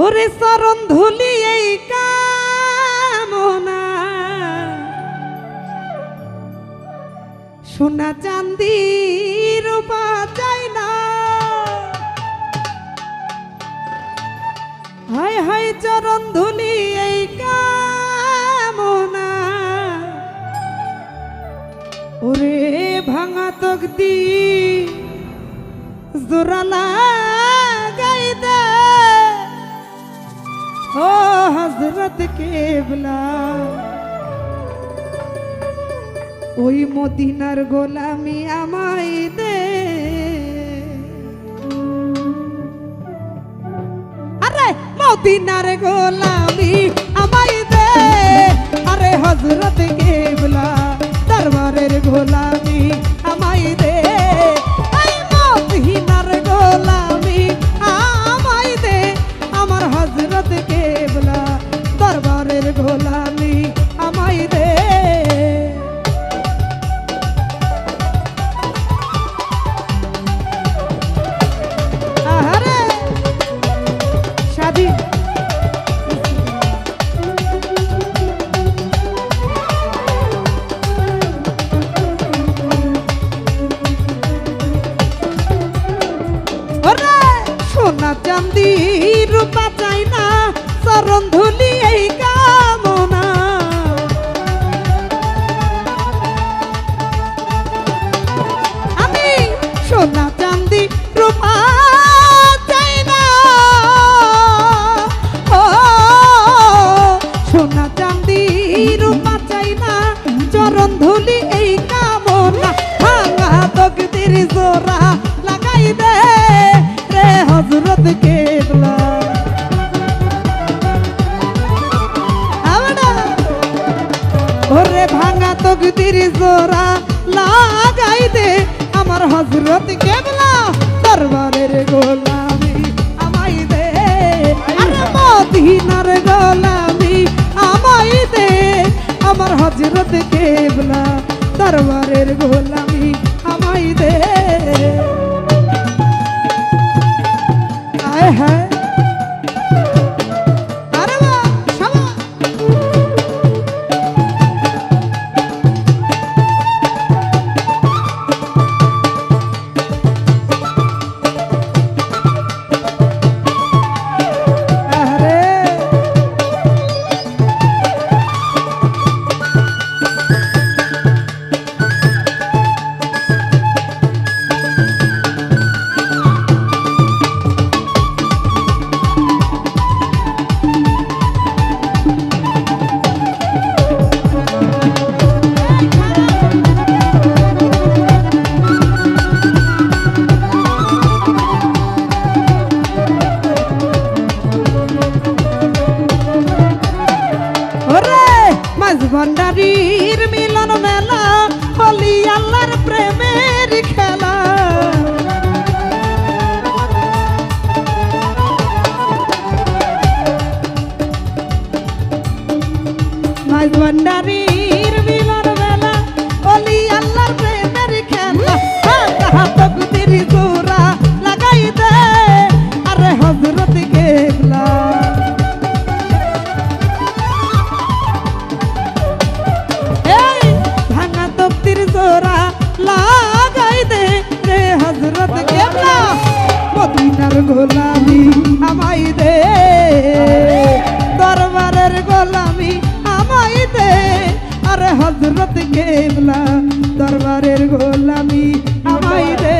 ওরে চরণ ধুলি এই কামনা। সোনা চান্দি রূপা চাই না। হায় হায় চরণ ধুলি এই কামনা। ওরে ভাঙা তক দি জোরা ও হজরত কেবলা। ওই মদিনার গোলামি আমায় দে। আরে মদিনার গোলামি আমায় দে। আরে হজরত কেবলা। চরণ ধুলি এই কামনা। আমি সোনা চান্দি রূপা চাই না। ও, সোনা চান্দি রূপা চাই না। চরণ ধুলি এই কামনা, ভাঙা তকদির জোড়া ভাঙা তকদির লাগাইতে আমার হজরত কেবলা দরবারের গোলামি আমাই দে। মদিনার গোলামি আমাই দে। আমার হজরত মাঝ ভান্ডারির মিলন মেলা হলি আল্লাহর প্রেমের খেলা। হাতক তিরি জোড়া লাগাই দে, আরে হজরত কেবলা। এই ভাঙা তক্তির জোড়া লাগাই দে, রে হজরত কেবলা। মদিনার গোলামি আমাই দে, দরবারের গোলামি আরে হজরত কেবলা দরবারের গোলামি আমাই দে।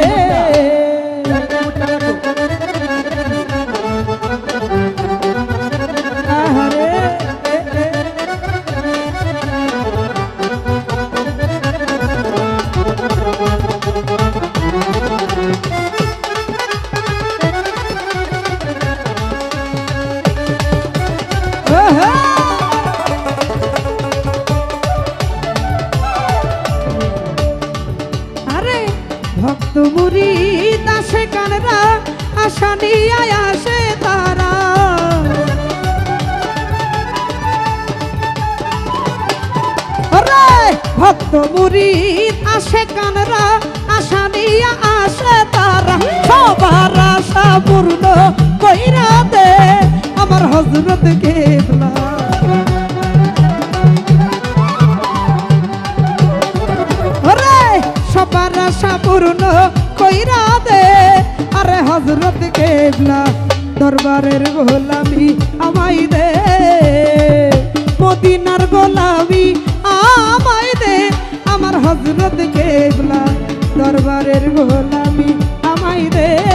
ভক্ত মুড়ি দাসে কানরা আশা নিয়ে আসে তারা। ভক্ত মুড়ি আসে কানরা আশা নিয়ে আসে তারা। সবার আশা পূর্ণ কইরা দে, আমার হজরত কেবলা। হজরত কেবলা দরবারের গোলামি আমাই দে। মদিনার গোলামি আমাই দে। আমার হজরত কেবলা দরবারের গোলামি আমাই দে।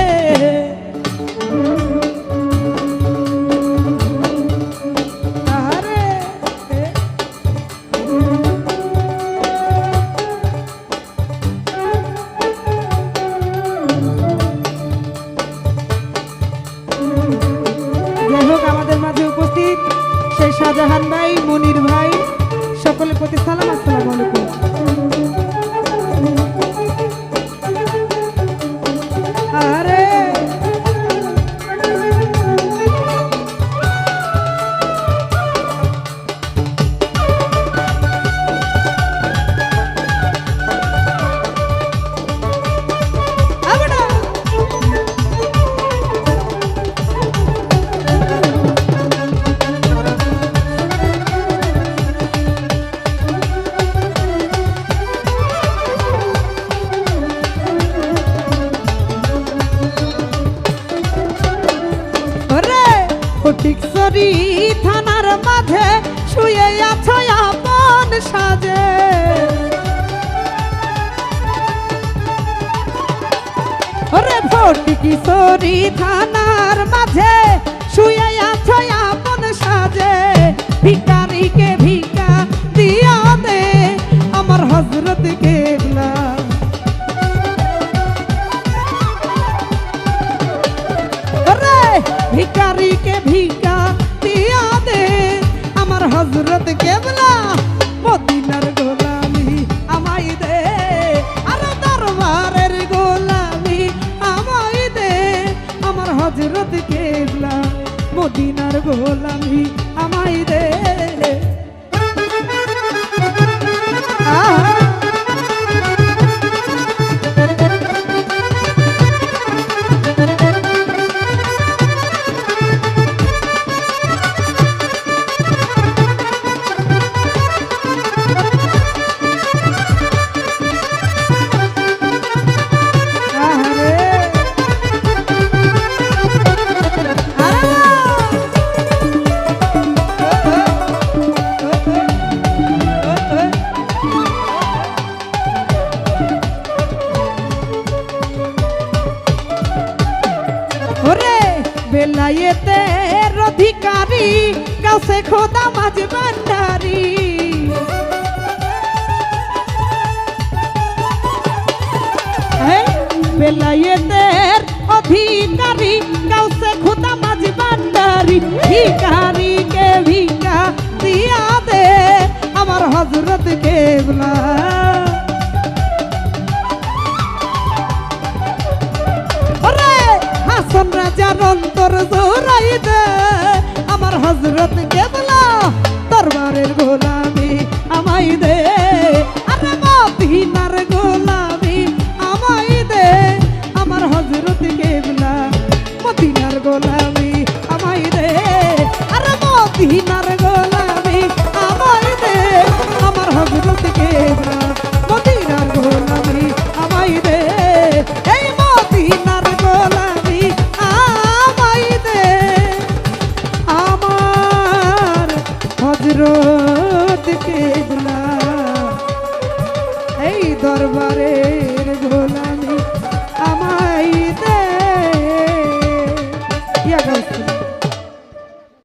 সেই শাহজাহান ভাই মনির ভাই সকলের প্রতি সালাম আসসালাম আলাইকুম। ফটিকছড়ি থানার মাঝে শুয়ে আছো আপন সাজে। ওরে ফটিকছড়ি থানার মাঝে শুয়ে আছো আপন সাজে। ভিকারিকে ভিকা দিয়া দে, আমার হজরত কেবলা মদিনার গোলামি আমায় দে বেলায়েতের অধিকারী কাছে খোদা মাঝ ভান্ডারি। বেলায়েতের অধিকারী কাউসে খুদা মাঝ ভান্ডারি। ভিকারিকে ভিকা দিয়া দে, আমার হজরত কেবলা হাসন রাজার অন্তর জোরাই আমার হজরত কেবলা দরবারের গোলামি আমাই দে। আরে মদিনার গোলামি আমাই দে। আমার হজরত কেবলা মদিনার গোলামি আমাই দে। আরে মদিনার